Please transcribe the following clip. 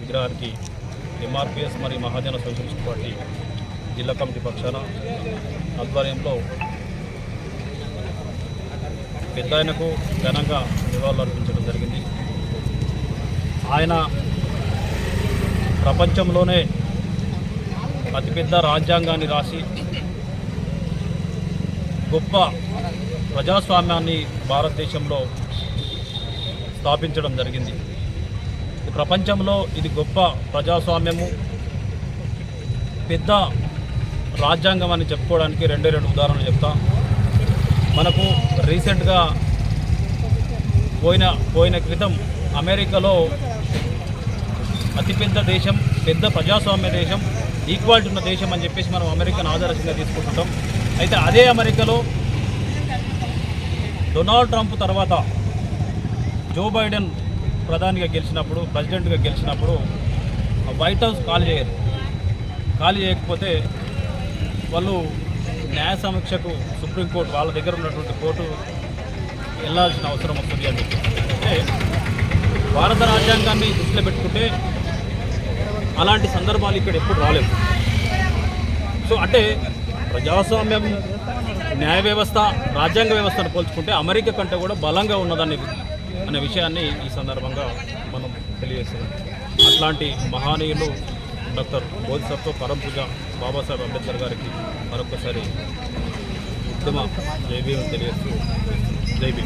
విగ్రహానికి ఎంఆర్పిఎస్ మరియు Mahajana socialist party జిల్లా కమిటీ పక్షాన ఆధ్వర్యంలో పెద్ద ఆయనకు ఘనంగా నివాళులర్పించడం జరిగింది. ఆయన ప్రపంచంలోనే అతిపెద్ద రాజ్యాంగాన్ని రాసి గొప్ప ప్రజాస్వామ్యాన్ని భారతదేశంలో స్థాపించడం జరిగింది. ప్రపంచంలో ఇది గొప్ప ప్రజాస్వామ్యము పెద్ద రాజ్యాంగం అని చెప్పుకోవడానికి రెండే రెండు ఉదాహరణలు చెప్తా. మనకు రీసెంట్గా పోయిన పోయిన క్రితం అమెరికాలో అతిపెద్ద దేశం పెద్ద ప్రజాస్వామ్య దేశం ఈక్వాలిటీ ఉన్న దేశం అని చెప్పేసి మనం అమెరికాను ఆదర్శంగా తీసుకుంటుంటాం. అయితే అదే అమెరికాలో డొనాల్డ్ ట్రంప్ తర్వాత జో బైడెన్ ప్రధానిగా గెలిచినప్పుడు ప్రెసిడెంట్గా గెలిచినప్పుడు వైట్ హౌస్ ఖాళీ చేయరు. ఖాళీ చేయకపోతే వాళ్ళు న్యాయ సమీక్షకు సుప్రీంకోర్టు వాళ్ళ దగ్గర ఉన్నటువంటి కోర్టు వెళ్ళాల్సిన అవసరం వస్తుంది అని అంటే భారత రాజ్యాంగాన్ని దృష్టిలో పెట్టుకుంటే అలాంటి సందర్భాలు ఇక్కడ ఎప్పుడు రాలేవు. సో అంటే ప్రజాస్వామ్యం న్యాయ వ్యవస్థ రాజ్యాంగ వ్యవస్థను పోల్చుకుంటే అమెరికా కంటే కూడా బలంగా ఉన్నదని అనే విషయాన్ని ఈ సందర్భంగా మనం తెలియజేస్తున్నాం. అట్లాంటి మహానీయులు డాక్టర్ బోధిసత్వ పరంపుజ బాబాసాహెబ్ అంబేద్కర్ గారికి మరొకసారి ఉత్తమ జై తెలియజేస్తూ జైబీ